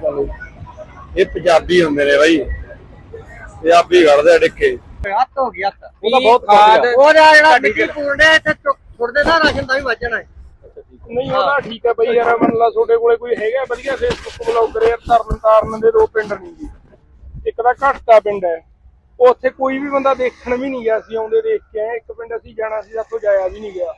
ਚੱਲ ਇਹ ਪੰਜਾਬੀ ਹੁੰਦੇ ਨੇ ਬਾਈ। ਪੰਜਾਬੀ ਗੜਦੇ ਡਿੱਕੇ। ਹੱਥ ਹੋ ਗਿਆ ਹੱਥ। ਉਹ ਤਾਂ ਬਹੁਤ ਖਾਦ- ਉਹਦਾ ਜਿਹੜਾ ਮਿੱਟੀ ਪੂਰਦੇ ਇੱਥੇ ਛੁੱਟਦੇ ਦਾ ਰਾਸ਼ਨ ਦਾ ਵੀ ਵੱਜਣਾ ਹੈ। ਨਹੀਂ ਉਹਦਾ ਠੀਕ ਹੈ ਬਈ ਯਾਰ ਮੰਨ ਲਾ ਤੁਹਾਡੇ ਕੋਲੇ ਕੋਈ ਹੈਗਾ ਵਧੀਆ ਫੇਸਬੁੱਕ ਬਲੌਗਰ ਯਾਰ ਤਰਨ ਤਾਰਨ ਦੇ ਦੋ ਪਿੰਡ ਨਹੀਂ ਜੀ। ਇੱਕ ਤਾਂ ਘਟਕਾ ਪਿੰਡ ਹੈ। ਉੱਥੇ ਕੋਈ ਵੀ ਬੰਦਾ ਦੇਖਣ ਵੀ ਨਹੀਂ ਗਿਆ ਸੀ ਆਉਂਦੇ ਦੇਖ ਕੇ ਆਏ। ਇੱਕ ਪਿੰਡ ਅਸੀਂ ਜਾਣਾ ਸੀ ਸਾਥੋਂ ਜਾਇਆ ਵੀ ਨਹੀਂ ਗਿਆ।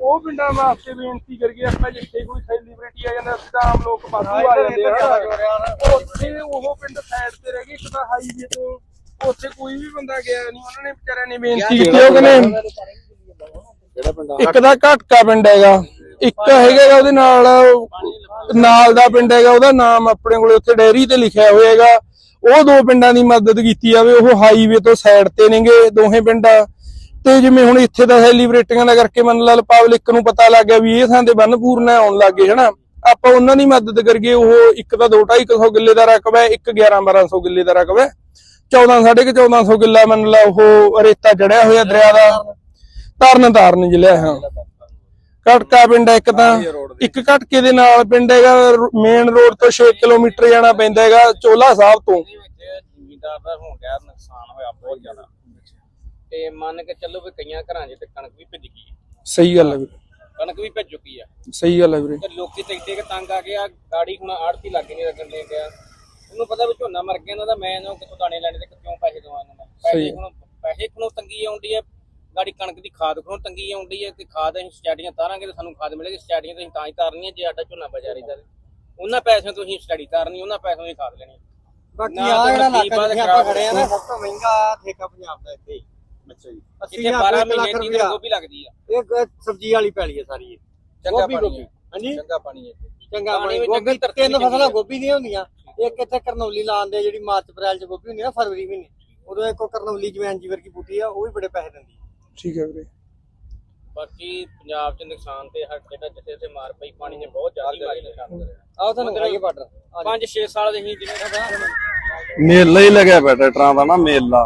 ਉਹ ਪਿੰਡਾਂ ਵਾਸਤੇ ਬੇਨਤੀ ਕਰੀਏ ਆਪਾਂ ਜਿੱਥੇ ਕੋਈ ਸੈਲੀਬ੍ਰਿਟੀ ਆ ਜਾਂਦਾ ਅਸੀਂ ਤਾਂ ਆਮ ਲੋਕ ਵਾਧੂ ਆ ਜਾਂਦੇ ਆ। ਉੱਥੇ ਉਹ ਪਿੰਡ ਸਾਈਡ ਤੇ ਰਹਿ ਗਏ ਇੱਕ ਤਾਂ ਹਾਈਵੇ ਤੋਂ। ਉੱਥੇ ਕੋਈ ਵੀ ਬੰਦਾ ਗਿਆ ਨਹੀਂ ਉਹਨਾਂ ਨੇ ਵਿਚਾਰਿਆਂ ਨੇ ਬੇਨਤੀ ਕੀਤੀ ਉਹ ਕਹਿੰਦੇ ਇੱਕ ਦਾ ਘਟਕਾ ਪਿੰਡ ਹੈਗਾ। ਇੱਕ ਹੈਗਾ ਉਹਦੇ ਨਾਲ ਨਾਲ ਦਾ ਪਿੰਡ ਹੈਗਾ ਉਹਦਾ ਨਾਮ ਆਪਣੇ ਕੋਲੇ ਉੱਥੇ ਡੈਰੀ ਤੇ ਲਿਖਿਆ ਹੋਇਆ ਹੈਗਾ। ਉਹ ਦੋ ਪਿੰਡਾਂ ਦੀ ਮਦਦ ਕੀਤੀ ਜਾਵੇ, ਉਹ ਹਾਈਵੇ ਤੋਂ ਸਾਈਡ ਤੇ ਨੇਗੇ ਦੋਹੇ ਪਿੰਡ। ਤੇ ਜਿਵੇਂ ਹੁਣ ਇੱਥੇ ਦਾ ਸੈਲੀਬ੍ਰਿਟੀਆਂ ਦਾ ਕਰਕੇ ਮੰਨ ਲਾ ਪਬਲਿਕ ਨੂੰ ਪਤਾ ਲੱਗ ਗਿਆ ਵੀ ਇਹ ਥਾਂ ਤੇ ਬੰਨ ਪੂਰਨਾ ਆਉਣ ਲੱਗੇ ਹਨਾ? ਆਪਾਂ ਉਹਨਾਂ ਦੀ ਮਦਦ ਕਰੀਏ, ਉਹ ਇੱਕ ਤਾਂ 2.5 ਕਿੱਲੇ ਦਾ ਰਕਬਾ ਹੈ, ਇੱਕ 11 1200 ਕਿੱਲੇ ਦਾ ਰਕਬਾ ਹੈ। 14 ਸਾਢੇ 1400 ਕਿੱਲਾ ਮੰਨ ਲਾ ਉਹ ਰੇਤਾ ਚੜਿਆ ਹੋਇਆ ਦਰਿਆ ਦਾ। ਤਰਨ ਤਾਰਨ ਜ਼ਿਲ੍ਹਾ ਹੈ। ਹਾਂ ਕਟਕਾ ਪਿੰਡ ਹੈ ਇੱਕ ਤਾਂ। ਇੱਕ ਕਟਕੇ ਦੇ ਨਾਲ ਪਿੰਡ ਹੈਗਾ ਮੇਨ ਰੋਡ ਤੋਂ 6 ਕਿਲੋਮੀਟਰ ਜਾਣਾ ਪੈਂਦਾ ਹੈਗਾ ਚੋਲਾ ਸਾਹਿਬ ਤੋਂ। ਜ਼ਿਮੀਦਾਰ ਦਾ ਹੋ ਗਿਆ ਨੁਕਸਾਨ ਹੋਇਆ ਬਹੁਤ ਜ਼ਿਆਦਾ। ਤੇ ਮੰਨ ਕੇ ਚੱਲੋ ਵੀ ਕਈਆਂ ਘਰਾਂ 'ਚ ਤੇ ਕਣਕ ਵੀ ਭਿੱਜ ਗਈ ਹੈ। ਸਹੀ ਗੱਲ ਹੈ ਵੀਰੇ। ਕਣਕ ਵੀ ਭਿੱਜ ਚੁੱਕੀ ਆ ਸਹੀ ਗੱਲ ਹੈ ਵੀਰੇ। ਤੇ ਲੋਕੀ ਤੇ ਇੱਡੇ ਕੁ ਤੰਗ ਆ ਗਏ ਆ ਗਾੜੀ ਹੁਣ ਆੜਤੀ ਲੱਗ ਨਹੀਂ ਲੱਗਣ ਦੇ ਗਿਆ ਉਹਨੂੰ ਪਤਾ ਵੀ ਝੋਨਾ ਮਰ ਗਿਆ ਇਹਨਾਂ ਦਾ ਮੈਂ ਇਹਨਾਂ ਕਿੱਥੋਂ ਦਾਣੇ ਲੈਣੇ ਤੇ ਕਿਉਂ ਪੈਸੇ ਦਵਾਂ ਇਹਨਾਂ ਨੂੰ ਪੈਸੇ। ਹੁਣ ਪੈਸੇ ਖਣੋਂ ਤੰਗੀ ਆਉਂਦੀ ਹੈ? ਗਾੜੀ ਕਣਕ ਦੀ ਖਾਦ ਖਣੋਂ ਤੰਗੀ ਆਉਂਦੀ ਹੈ ਤੇ ਖਾਦ ਅਸੀਂ ਸਟੈਡੀਆਂ ਤਾਰਾਂਗੇ ਤੇ ਸਾਨੂੰ ਖਾਦ ਮਿਲੇਗੀ ਸਟੈਡੀਆਂ ਤੇ ਅਸੀਂ ਤਾਂ ਹੀ ਤਾਰਨੀਆਂ ਜੇ ਸਾਡਾ ਝੋਨਾ ਬਜਾਰੀ ਦਾ ਉਹਨਾਂ ਪੈਸਿਆਂ ਤੋਂ ਅਸੀਂ ਸਟੱਡੀ ਤਾਰਨੀ ਉਹਨਾਂ ਪੈਸਿਆਂ ਤੋਂ ਹੀ ਖਾਦ ਲੈਣੀ ਬਾਕੀ ਆ ਜਿਹੜਾ ਇਲਾਕਾ ਆ ਜਿੱਥੇ ਆਪਾਂ ਖੜੇ ਆ ਨਾ ਸਭ ਤੋਂ ਮਹਿੰਗਾ ਠੇਕਾ ਪੰਜਾਬ ਦਾ ਇੱਥੇ ਹੀ। ਅੱਛਾ ਜੀ। ਅੱਸੀ ਇੱਥੇ ਹਜ਼ਾਰ 12 ਰੁਪਏ ਮਹੀਨੇ ਦੀ ਗੋਭੀ ਲੱਗਦੀ ਆ। ਇਹ ਸਬਜ਼ੀ ਵਾਲੀ ਪੈਲੀ ਹੈ ਸਾਰੀ ਇਹ। ਚੰਗਾ ਗੋਭੀ ਪਾਣੀ ਹੈ। ਹਾਂਜੀ? ਚੰਗਾ ਪਾਣੀ ਹੈ। ਇੱਥੇ। ਚੰਗਾ ਪਾਣੀ ਗੋਭੀ ਤਿੰਨ ਫਸਲਾਂ ਹੈ। ਗੋਭੀ ਦੀਆਂ ਹੁੰਦੀਆਂ। ਇੱਕ ਇੱਥੇ ਕਰਨੌਲੀ ਲਾਉਂਦੇ ਜਿਹੜੀ ਮਾਰਚ ਅਪ੍ਰੈਲ ਚ ਗੋਭੀ ਹੁੰਦੀ ਆ ਨਾ ਫਰਵਰੀ ਮਹੀਨੇ। ਉਦੋਂ ਇੱਕ ਕਰਨੌਲੀ ਜਵੈਨ ਜੀਵਰ ਕੀ ਬੂਟੀ ਆ ਉਹ ਵੀ ਬੜੇ ਪੈਸੇ ਦਿੰਦੀ ਆ। ਠੀਕ ਹੈ ਵੀਰੇ। ਬਾਕੀ ਪੰਜਾਬ 'ਚ ਨੁਕਸਾਨ ਤੇ ਹਰ ਜਿਹੜਾ ਜਿੱਥੇ ਜਿੱਥੇ ਮਾਰ ਪਈ ਪਾਣੀ ਨੇ ਬਹੁਤ ਜ਼ਿਆਦਾ ਮਾਰੀ ਨੁਕਸਾਨ ਕਰਿਆ ਆਓ ਤੁਹਾਨੂੰ ਹੈਗੇ ਬਾਰਡਰ। 5-6 ਸਾਲ ਦੇ ਹੀ ਜਿਵੇਂ ਮੇਲਾ ਹੀ ਲੱਗਿਆ ਪਿਆ ਟਰੈਕਟਰਾਂ ਦਾ ਨਾ ਮੇਲਾ।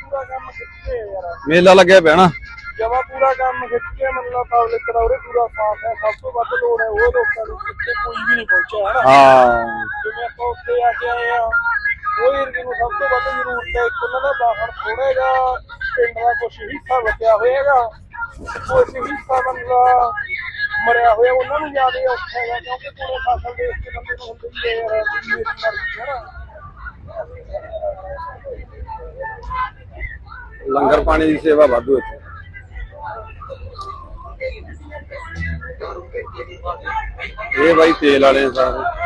ਪੂਰਾ ਕੰਮ ਖਿੱਚੇ ਯਾਰ। ਮੇਲਾ ਲੱਗਿਆ ਪਿਆ ਨਾ। ਜਮਾ ਪੂਰਾ ਕੰਮ ਖਿੱਚ ਕੇ ਮਤਲਬ ਪਬਲਿਕ ਦਾ ਉਰੇ ਪੂਰਾ ਸਾਥ ਹੈ ਸਭ ਤੋਂ ਵੱਧ ਲੋੜ ਹੈ ਉਹ ਲੋਕਾਂ ਨੂੰ ਜਿੱਥੇ ਕੋਈ ਵੀ ਨਹੀਂ ਪਹੁੰਚਿਆ ਹੈ ਨਾ। ਹਾਂ। ਜਿਵੇਂ ਆਪਾਂ ਉੱਥੇ ਆ ਕੇ ਆਏ ਆ ਉਹ ਏਰੀਏ ਨੂੰ ਸਭ ਤੋਂ ਵੱਧ ਜ਼ਰੂਰਤ ਹੈ। ਇੱਕ ਉਹਨਾਂ ਦਾ ਬਾਹਰ ਥੋੜਾ ਜਿਹਾ ਪਿੰਡ ਦਾ ਕੁਝ ਹਿੱਸਾ ਬਚਿਆ ਹੋਏਗਾ ਕੁਝ ਹਿੱਸਾ ਬੰਦਾ ਮਰਿਆ ਹੋਇਆ, ਉਹਨਾਂ ਨੂੰ ਜ਼ਿਆਦਾ ਔਖਾ ਹੈਗਾ ਕਿਉਂਕਿ ਪੂਰੇ ਫਸਲ ਦੇ ਉੱਤੇ ਬੰਦੇ ਨੂੰ ਹੁੰਦੀ ਹੈ ਯਾਰ ਮੇਰੀ ਮਰਜ਼ੀ ਹੈ ਨਾ। ਲੰਗਰ ਪਾਣੀ ਦੀ ਸੇਵਾ ਵਾਧੂ ਇੱਥੇ। ਇਹ ਬਾਈ ਤੇਲ ਵਾਲੇ ਸਾਰੇ।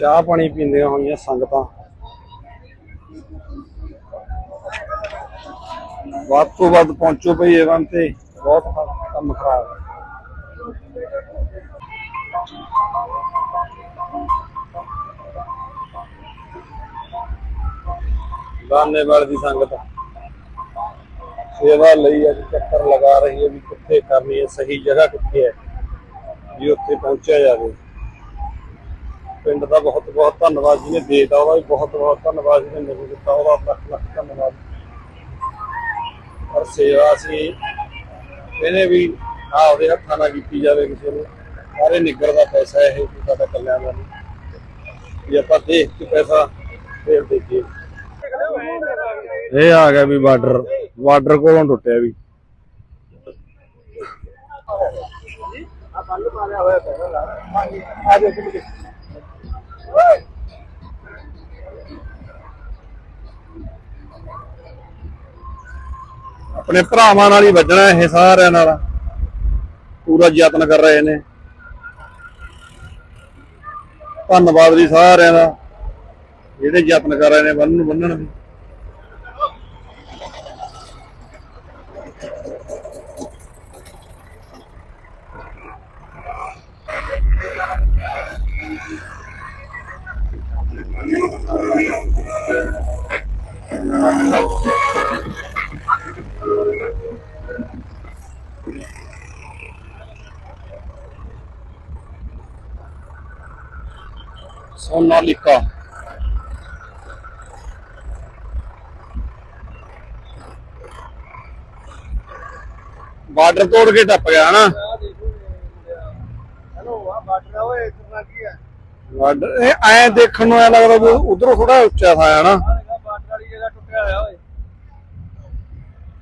ਚਾਹ ਪਾਣੀ ਪੀਂਦੀਆਂ ਹੋਈਆਂ ਸੰਗਤਾਂ। ਵੱਧ ਤੋਂ ਵੱਧ ਪਹੁੰਚੋ ਭਈ ਇਵਨ ਤੇ। ਬਹੁਤ ਕੰਮ ਖਰਾਬ ਹੈ। ਦਾਨੇਵਾਲ ਦੀ ਸੰਗਤ। ਸੇਵਾ ਲਈ ਅੱਜ ਚੱਕਰ ਲਗਾ ਰਹੀ ਹੈ ਵੀ ਕਿੱਥੇ ਕਰਨੀ ਹੈ, ਸਹੀ ਜਗ੍ਹਾ ਕਿੱਥੇ ਹੈ, ਵੀ ਉੱਥੇ ਪਹੁੰਚਿਆ ਜਾਵੇ। ਪਿੰਡ ਦਾ ਬਹੁਤ ਬਹੁਤ ਧੰਨਵਾਦ ਜਿਹਨੇ ਦੇਤਾ, ਉਹਦਾ ਵੀ ਬਹੁਤ ਬਹੁਤ ਧੰਨਵਾਦ ਜਿਹਨੇ ਨਹੀਂ ਦਿੱਤਾ, ਉਹਦਾ ਲੱਖ ਲੱਖ ਧੰਨਵਾਦ। ਪਰ ਸੇਵਾ ਸੀ ਇਹਨੇ ਵੀ ਆਪਦੇ ਹੱਥਾਂ ਨਾਲ ਕੀਤੀ ਜਾਵੇ ਕਿਸੇ ਨੂੰ, ਸਾਰੇ ਨਿੱਗਰ ਦਾ ਪੈਸਾ ਇਹ ਸਾਡਾ ਕਲਿਆਣ ਦਾ ਨਹੀਂ। ਵੀ ਆਪਾਂ ਦੇਖ ਕੇ ਪੈਸਾ ਫੇਰ ਦੇਖੀਏ। ਇਹ ਆ ਗਿਆ ਵੀ ਬਾਰਡਰ ਬਾਰਡਰ ਕੋਲੋਂ ਟੁੱਟਿਆ ਵੀ। ਆਪਣੇ ਭਰਾਵਾਂ ਨਾਲ ਹੀ ਵੱਜਣਾ ਇਹ ਸਾਰਿਆਂ ਨਾਲ। ਪੂਰਾ ਯਤਨ ਕਰ ਰਹੇ ਨੇ। ਧੰਨਵਾਦ ਜੀ ਸਾਰਿਆਂ ਦਾ। ਜਿਹੜੇ ਯਤਨ ਕਰ ਰਹੇ ਨੇ ਬੰਨ ਨੂੰ ਬੰਨਣ ਦੀ ਸੋਨਾਲੀਕਾ ਬਾਰਡਰ ਤੋੜ ਕੇ ਟੱਪ ਗਿਆ ਹਨਾ ਹੈਲੋ ਆ ਬਾਟਰ ਓਏ ਕਰਨਾ ਕੀ ਹੈ ਬਾਰਡਰ ਇਹ ਐ ਦੇਖਣ ਨੂੰ ਐ ਲੱਗਦਾ ਵੀ ਉਧਰੋਂ ਥੋੜਾ ਉੱਚਾ ਥਾਂ ਹੈ ਨਾ। ਬਾਟਰ ਵਾਲੀ ਜਗ੍ਹਾ ਟੁੱਟਿਆ ਹੋਇਆ ਓਏ।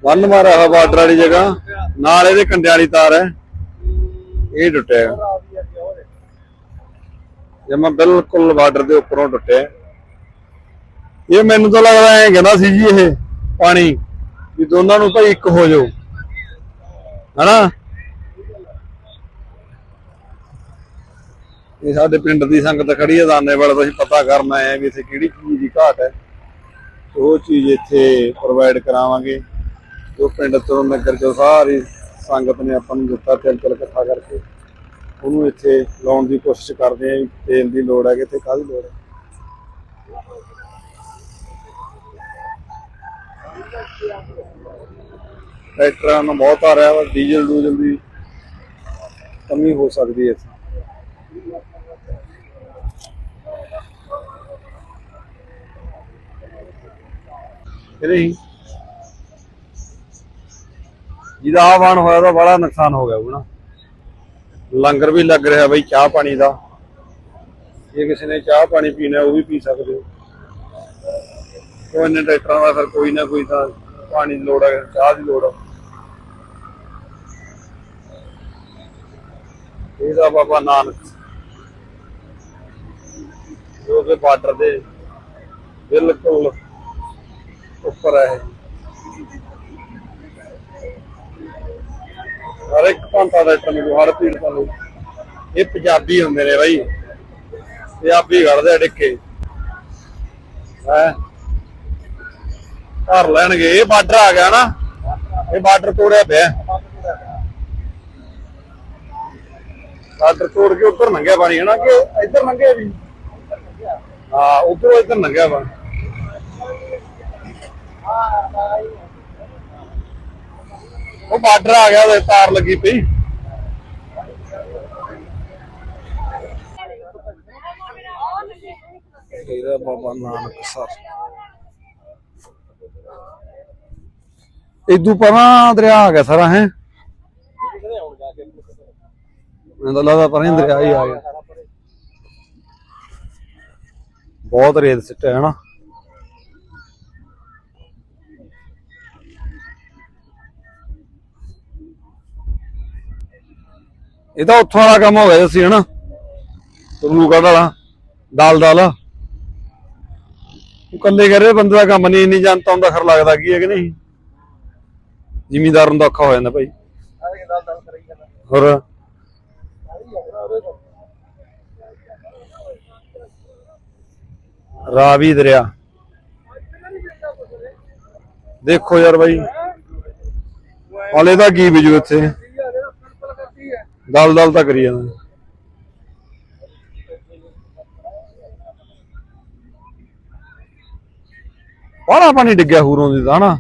ਬੰਨ ਮਾਰਿਆ ਹੋਇਆ ਬਾਰਡਰ ਵਾਲੀ ਜਗ੍ਹਾ। ਨਾਲ ਇਹਦੇ ਕੰਡਿਆਂ ਵਾਲੀ ਤਾਰ ਹੈ। ਇਹ ਟੁੱਟਿਆ। ਜਮਾ ਬਿਲਕੁਲ ਬਾਰਡਰ ਦੇ ਉੱਪਰੋਂ ਟੁੱਟਿਆ। ਇਹ ਮੈਨੂੰ ਤਾਂ ਲੱਗਦਾ ਐ ਕਹਿੰਦਾ ਸੀ ਜੀ ਇਹ ਪਾਣੀ, ਵੀ ਦੋਨਾਂ ਨੂੰ ਭਾਈ ਇੱਕ ਹੋ ਜਾਓ। ਹਨਾ? ਇਹ ਸਾਡੇ ਪਿੰਡ ਦੀ ਸੰਗਤ ਖੜੀ ਹੈ ਦਾਨੇ ਵਾਲੇ ਤੋਂ ਅਸੀਂ ਪਤਾ ਕਰਨਾ ਆਏ ਵੀ ਇੱਥੇ ਕਿਹੜੀ ਚੀਜ਼ ਦੀ ਘਾਟ ਹੈ। ਉਹ ਚੀਜ਼ ਇੱਥੇ ਪ੍ਰੋਵਾਈਡ ਕਰਾਵਾਂਗੇ। ਜੋ ਪਿੰਡ ਤੋਂ ਨਗਰ ਚੋਂ ਸਾਰੀ ਸੰਗਤ ਨੇ ਆਪਾਂ ਨੂੰ ਦਿੱਤਾ ਤਿਲ ਤਿਲ ਇਕੱਠਾ ਕਰਕੇ। ਉਹਨੂੰ ਇੱਥੇ ਲਾਉਣ ਦੀ ਕੋਸ਼ਿਸ਼ ਕਰਦੇ ਆ ਤੇਲ ਦੀ ਲੋੜ ਹੈ ਕਿ ਇੱਥੇ ਕਾਹਦੀ ਲੋੜ ਹੈ? ਟਰੈਕਟਰਾਂ ਨੂੰ ਬਹੁਤ ਆ ਰਿਹਾ ਵਾ ਡੀਜ਼ਲ ਡੂਜ਼ਲ ਦੀ ਕਮੀ ਹੋ ਸਕਦੀ ਹੈ ਇੱਥੇ। ਜਿਹਦਾ ਆਵਾਨ ਹੋਇਆ ਤਾਂ ਬੜਾ ਨੁਕਸਾਨ ਹੋ ਗਿਆ ਉਹ ਲੰਗਰ ਵੀ ਲੱਗ ਰਿਹਾ ਬਈ, ਚਾਹ ਪਾਣੀ ਦਾ। ਜੇ ਕਿਸੇ ਨੇ ਚਾਹ ਪਾਣੀ ਪੀਣਾ, ਉਹ ਵੀ ਪੀ ਸਕਦੇ ਹੋ। ਕੋਈ ਨੇ ਟਰੈਕਟਰਾਂ ਦਾ ਫਿਰ ਕੋਈ ਨਾ ਕੋਈ ਤਾਂ ਪਾਣੀ ਦੀ ਲੋੜ ਹੈ ਚਾਹ ਦੀ ਲੋੜ ਹੈ ਇਹਦਾ ਬਾਬਾ ਨਾਨਕ। ਜੋ ਕਿ ਬਾਰਡਰ ਦੇ ਬਿਲਕੁਲ ਉੱਪਰ ਹੈ ਹਰ ਇੱਕ ਪੰਥਾ ਦਾ ਟਰਮੀਨਲ ਹਰ ਭੀੜ ਦਾ ਲੋਕ ਇਹ ਪੰਜਾਬੀ ਹੁੰਦੇ ਨੇ ਬਾਈ। ਪੰਜਾਬੀ ਕੱਢਦੇ ਡਿੱਕੇ। ਹੈ? ਘਰ ਲੈਣਗੇ। ਇਹ ਬਾਰਡਰ ਆ ਗਿਆ ਨਾ। ਇਹ ਬਾਰਡਰ ਤੋੜਿਆ ਪਿਆ। ਬਾਰਡਰ ਤੋੜ ਕੇ ਉੱਧਰ ਲੰਘਿਆ ਪਾਣੀ ਹੈ ਕਿ ਇੱਧਰ ਲੰਘਿਆ ਵੀ? ਹਾਂ, ਉੱਧਰੋਂ ਇੱਧਰ ਲੰਘਿਆ ਵਾ। ਉਹ ਬਾਰਡਰ ਆ ਗਿਆ ਉਹਦੇ ਤਾਰ ਲੱਗੀ ਪਈ। ਇਹਦਾ ਬਾਬਾ ਨਾਨਕ ਸਰ। ਇਦੋਂ ਪਰਾਂ ਦਰਿਆ ਆ ਗਿਆ ਸਾਰਾ ਹੈ? ਮੈਨੂੰ ਤਾਂ ਲੱਗਦਾ ਪਰਾਂ ਦਰਿਆ ਹੀ ਆ ਗਿਆ। ਬਹੁਤ ਰੇਤ ਸਿੱਟਿਆ ਹੈ ਨਾ? ਇਹ ਤਾਂ ਉੱਥੋਂ ਵਾਲਾ ਕੰਮ ਹੋ ਗਿਆ ਸੀ, ਹਨਾ? ਰੂਗੜ ਵਾਲਾ, ਦਾਲ ਦਾਲ। ਉਹ ਕੱਲੇ ਕਰੇ ਬੰਦੇ ਦਾ ਕੰਮ ਨਹੀਂ, ਇੰਨੀ ਜਾਣਤਾ ਹੁੰਦਾ ਖਰ ਲੱਗਦਾ ਕੀ ਹੈ ਕਿ ਨਹੀਂ? ਜ਼ਿਮੀਦਾਰ ਨੂੰ ਤਾਂ ਔਖਾ ਹੋ ਜਾਂਦਾ ਭਾਈ। ਹੋਰ? ਰਾਵੀ ਦਰਿਆ। ਦੇਖੋ ਯਾਰ ਬਾਈ ਹਲੇ ਦਾ ਕੀ ਬਿਜੂ ਇੱਥੇ। ਦਲ ਦਲ ਤਾਂ ਕਰੀ ਜਾਂਦਾ। ਬਾਹਲਾ ਪਾਣੀ ਡਿੱਗਿਆ ਹੂਰੋਂ ਦੀ ਤਾਂ ਨਾ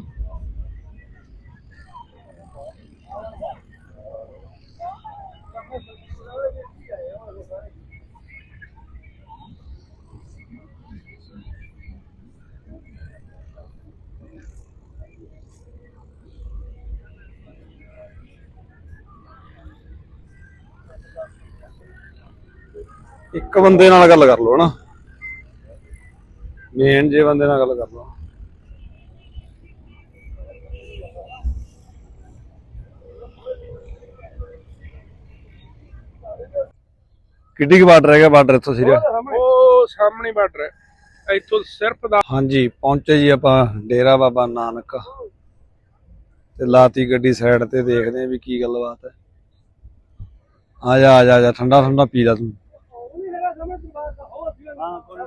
ਇੱਕ ਬੰਦੇ ਨਾਲ ਗੱਲ ਕਰ ਲਓ ਹਨਾ। ਮੇਨ ਜੇ ਬੰਦੇ ਨਾਲ ਗੱਲ ਕਰ ਲਓ। ਕਿੱਡੀ ਕੁ ਬਾਰਡਰ ਹੈਗਾ ਬਾਰਡਰ ਇੱਥੋਂ ਸਿਰਿਆ? ਉਹ ਸਾਹਮਣੇ। ਬਾਰਡਰ ਹੈ। ਇੱਥੋਂ ਸਿਰਫ ਦਾ ਹਾਂਜੀ ਪਹੁੰਚੇ ਜੀ ਆਪਾਂ ਡੇਰਾ ਬਾਬਾ ਨਾਨਕ। ਤੇ ਲਾਤੀ ਗੱਡੀ ਸਾਈਡ ਤੇ ਦੇਖਦੇ ਆਂ ਵੀ ਕੀ ਗੱਲਬਾਤ ਹੈ। ਆ ਜਾ ਆ ਜਾ ਠੰਡਾ ਠੰਡਾ ਪੀ ਲੈ ਤੂੰ। 啊，平安。